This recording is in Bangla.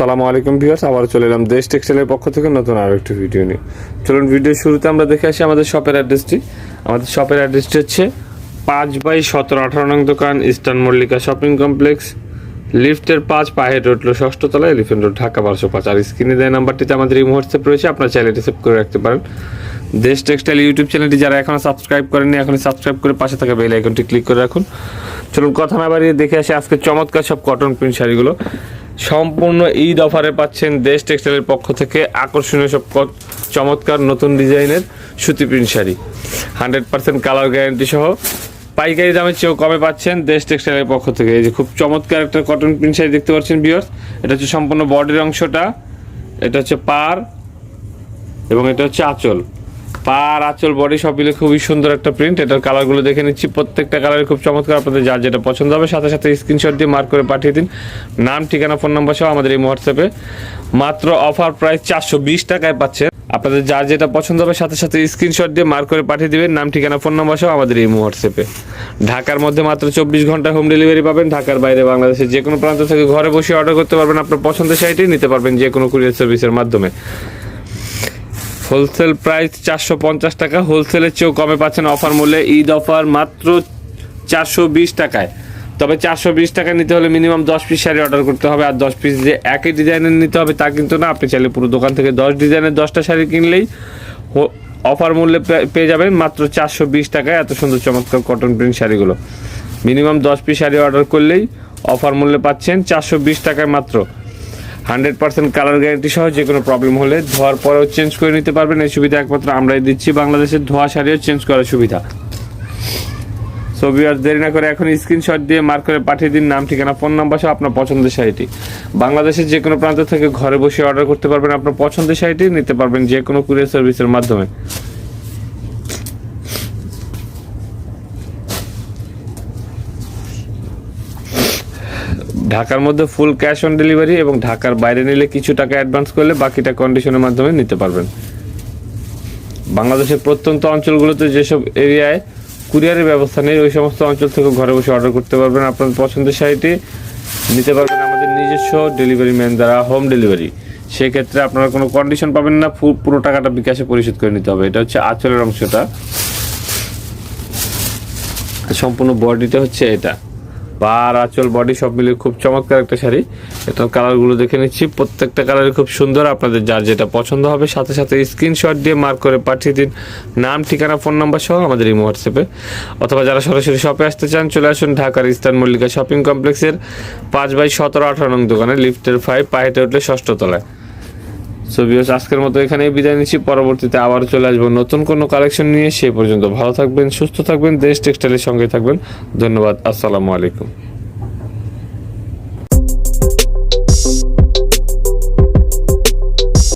সালামু আলাইকুম ভিউয়ার্স আবার চলে এলাম দেশ টেক্সটাইলের পক্ষ থেকে নতুন আরও একটি ভিডিও নিয়ে। চলুন ভিডিও শুরুতে আমরা দেখে আসি আমাদের শপের অ্যাড্রেসটি। আমাদের শপের অ্যাড্রেসটি হচ্ছে পাঁচ বাই সতেরো আঠারো নং দোকান, ইস্টার্ন মল্লিকা শপিং কমপ্লেক্স। লিফটের পাঁচ পায়ে রোডলো ষষ্ঠ তলায় এলিফেন্ট রোড, ঢাকা বারোশো পাঁচ। আর স্ক্রিনে দেয় নাম্বারটিতে আমাদের এই হোয়াটসঅ্যাপ রয়েছে, আপনার চাইলে রিসিভ করে রাখতে পারেন। দেশ টেক্সটাইল ইউটিউব চ্যানেলটি যারা এখনও সাবস্ক্রাইব করেননি, এখনই সাবস্ক্রাইব করে পাশে থাকা বেল আইকনটি ক্লিক করে রাখুন। চলুন কথা না বাড়িয়ে দেখে আসি আজকে চমৎকার সব কটন প্রিন্ট শাড়িগুলো। সম্পূর্ণ ঈদ অফারে পাচ্ছেন দেশ টেক্সটাইলের পক্ষ থেকে আকর্ষণীয় সব চমৎকার নতুন ডিজাইনের সুতি print sari. Hundred percent colour guarantee সহ পাইকারি দামের চেয়েও কমে পাচ্ছেন দেশ টেক্সটাইলের পক্ষ থেকে। এই যে খুব চমৎকার একটা কটন প্রিন্ট শাড়ি দেখতে পাচ্ছেন বিয়ার্স এটা হচ্ছে সম্পূর্ণ বডির অংশটা, এটা হচ্ছে পার এবং এটা হচ্ছে আঁচল। পার আঁচল বডি সব মিলে খুবই সুন্দর একটা প্রিন্ট এটার কালারগুলো দেখে নিচ্ছি। প্রত্যেকটা কালার খুব চমৎকার। আপনাদের যার যেটা পছন্দ হবে, সাথে সাথে স্ক্রিনশট দিয়ে মার্ক করে পাঠিয়ে দিন। নাম, ঠিকানা ফোন নাম্বার সহ আমাদের এই হোয়াটসঅ্যাপে মাত্র অফার প্রাইস চারশো বিশ টাকায় পাচ্ছেন আপনাদের যার যেটা পছন্দ হবে, সাথে সাথে স্ক্রিনশট দিয়ে মার্ক করে পাঠিয়ে দিবেন। নাম, ঠিকানা ফোন নাম্বার সহ আমাদের এই হোয়াটসঅ্যাপে ঢাকার মধ্যে মাত্র চব্বিশ ঘণ্টা হোম ডেলিভারি পাবেন। ঢাকার বাইরে বাংলাদেশের যে কোনো প্রান্ত থেকে ঘরে বসে অর্ডার করতে পারবেন। আপনার পছন্দের সাইটেই নিতে পারবেন যে কোনো কুরিয়ার সার্ভিসের মাধ্যমে। হোলসেল প্রাইস চারশো পঞ্চাশ টাকা। হোলসেলের চেয়েও কমে পাচ্ছেন অফার মূল্যে ঈদ অফার মাত্র চারশো বিশ টাকায়। তবে চারশো বিশ টাকা নিতে হলে মিনিমাম দশ পিস শাড়ি অর্ডার করতে হবে আর দশ পিস যে একই ডিজাইনের নিতে হবে তা কিন্তু না। আপনি চাইলে পুরো দোকান থেকে দশ ডিজাইনের দশটা শাড়ি কিনলেই অফার মূল্যে পেয়ে যাবেন মাত্র চারশো বিশ টাকায় এত সুন্দর চমৎকার কটন প্রিন্ট শাড়িগুলো। মিনিমাম দশ পিস শাড়ি অর্ডার করলেই অফার মূল্যে পাচ্ছেন চারশো বিশ টাকায় মাত্র। হান্ড্রেড পার্সেন্ট কালার গ্যারান্টি সহ যে কোনো প্রবলেম হলে ধোয়ার পরেও চেঞ্জ করে নিতে পারবেন। এই সুবিধা একমাত্র আমরাই দিচ্ছি। বাংলাদেশের ধোয়া শাড়িও চেঞ্জ করার সুবিধা। সো ভিউয়ার্স দেরি না করে এখন স্ক্রিনশট দিয়ে মার্ক করে পাঠিয়ে দিন। নাম, ঠিকানা ফোন নাম্বার সহ আপনার পছন্দের শাড়িটি। বাংলাদেশের যে কোনো প্রান্ত থেকে ঘরে বসে অর্ডার করতে পারবেন আপনার পছন্দের শাড়িটি। নিতে পারবেন যে কোনো কুরিয়ার সার্ভিসের মাধ্যমে। ঢাকার মধ্যে ফুল ক্যাশ অন ডেলিভারি এবং ঢাকার বাইরে নিলে কিছু টাকা অ্যাডভান্স করলে বাকিটা কন্ডিশনের মাধ্যমে নিতে পারবেন। বাংলাদেশের প্রত্যন্ত অঞ্চলগুলোতে যেসব এরিয়ায় কুরিয়ারের ব্যবস্থা নেই, ওই সমস্ত অঞ্চল থেকে ঘরে বসে অর্ডার করতে পারবেন আপনার পছন্দের শাড়িটি। নিতে পারবেন আমাদের নিজস্ব ডেলিভারি ম্যান দ্বারা হোম ডেলিভারি সেক্ষেত্রে আপনারা কোনো কন্ডিশন পাবেন না পুরো টাকাটা বিকাশে পরিশোধ করে নিতে হবে। এটা হচ্ছে আঁচলের অংশটা। সম্পূর্ণ বডিটা হচ্ছে এটা। পার আঁচল বডি সব মিলিয়ে খুব চমৎকার একটা শাড়ি। এটার কালারগুলো দেখে নিচ্ছি। প্রত্যেকটা কালারই খুব সুন্দর। আপনাদের যার যেটা পছন্দ হবে, সাথে সাথে স্ক্রিনশট দিয়ে মার্ক করে পাঠিয়ে দিন। নাম, ঠিকানা ফোন নাম্বার সহ আমাদের এই হোয়াটসঅ্যাপে অথবা যারা সরাসরি শপে আসতে চান, চলে আসুন ঢাকার ইস্টার্ন মল্লিকা শপিং কমপ্লেক্সের পাঁচ বাই সতেরো আঠারো নং দোকানে লিফটের ফাইভ পাহেটে উঠলে ষষ্ঠ তলায়। সো বিয়স আজকের মতো এখানেই বিদায় নিচ্ছি। পরবর্তীতে আবার চলে আসব নতুন কোনো কালেকশন নিয়ে। সেই পর্যন্ত ভালো থাকবেন, সুস্থ থাকবেন, দেশ টেক্সটাইলের সঙ্গে থাকবেন। ধন্যবাদ, আসসালামু আলাইকুম।